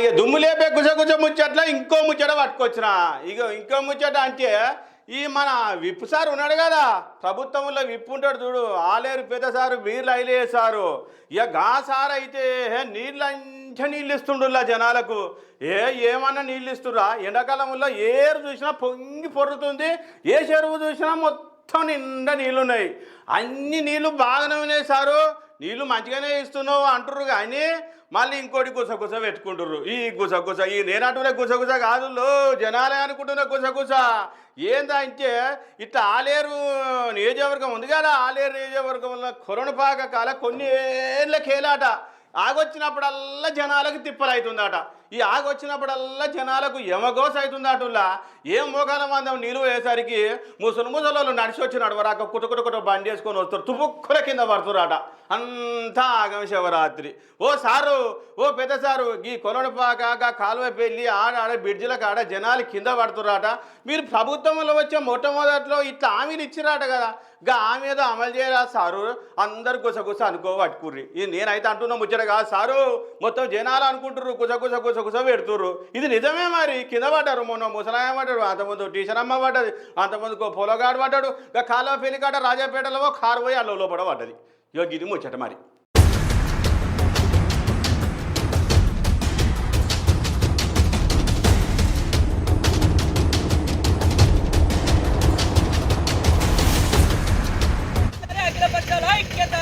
ఇక దుమ్ము లేపే గుజగుజ గుజ ముచ్చట్ల ఇంకో ముచ్చట పట్టుకొచ్చిన. ఇక ఇంకో ముచ్చట అంటే ఈ మన విప్పు సార్ ఉన్నాడు కదా ప్రభుత్వంలో విప్పు ఉంటాడు చూడు ఆలేరు పెద్ద సారు వీర్లు అయిలే సారు. ఇక గా సార్ అయితే నీళ్ళు అంచ నీళ్ళు ఇస్తుండులా జనాలకు. ఏ ఏమన్నా నీళ్ళు ఇస్తురా ఎండాకాలంలో ఏరు చూసినా పొంగి పొర్రుతుంది ఏ చెరువు చూసినా మొత్తం నిండా నీళ్ళున్నాయి. అన్ని నీళ్ళు బాగానే ఉన్నాయి సారు. నీళ్ళు మంచిగానే ఇస్తున్నావు అంటుర్రు కానీ మళ్ళీ ఇంకోటి గుసగుస పెట్టుకుంటుర్రు. ఈ గుసగుస ఈ నేనంటున్నా గుసగుస కాదు జనాలే అనుకుంటున్న గుసగుస. ఏందంటే ఇట్లా ఆలేరు నియోజకవర్గం ఉంది కదా ఆలేరు నియోజకవర్గంలో కొరణపాక కాల కొన్ని ఏళ్ళ కేలాట. ఆగొచ్చినప్పుడల్లా జనాలకు తిప్పలవుతుందట ఈ ఆగొచ్చినప్పుడల్లా జనాలకు యమగోస అవుతుందటుల్లా ఏం మోకాల మందం నీళ్ళు వేసరికి ముసలు ముసలు నడిచి వచ్చి నడవరాక కుట కుట బండి వేసుకొని వస్తారు. తుపుక్కుల కింద పడుతురాట. అంతా ఆగమ శివరాత్రి. ఓ సారు ఓ పెద్ద సారు ఈ కొలనపాక గా కాలువ పెళ్ళి ఆడ ఆడ బిడ్జిల కాడ జనాలు కింద పడుతురాట. మీరు ప్రభుత్వంలో వచ్చే మొట్టమొదట్లో ఇట్లా హామీలు ఇచ్చిరాట కదా. గా ఆమె ఏదో అమలు చేయరా సారు? అందరు గుసగుస అనుకో పట్టుకుర్రి ఇది నేనైతే అంటున్నా ముచ్చట కాదు సారు. మొత్తం జనాలు అనుకుంటున్నారు గుసగుస సొగుస పెడుతుర్రు ఇది నిజమే మరి కింద పడ్డారు మొన్న ముసలాయ పడ్డాడు అంతకుముందు టీచర్ అమ్మ పడ్డది అంతకుముందుకు పొలగాడు పడ్డాడు ఇక కాలువ పెళ్ళికాట రాజాపేటలో కారు పోయి అల్ల లోపల పడ్డది ఇక ఇది ముచ్చట మరి ఐక్యత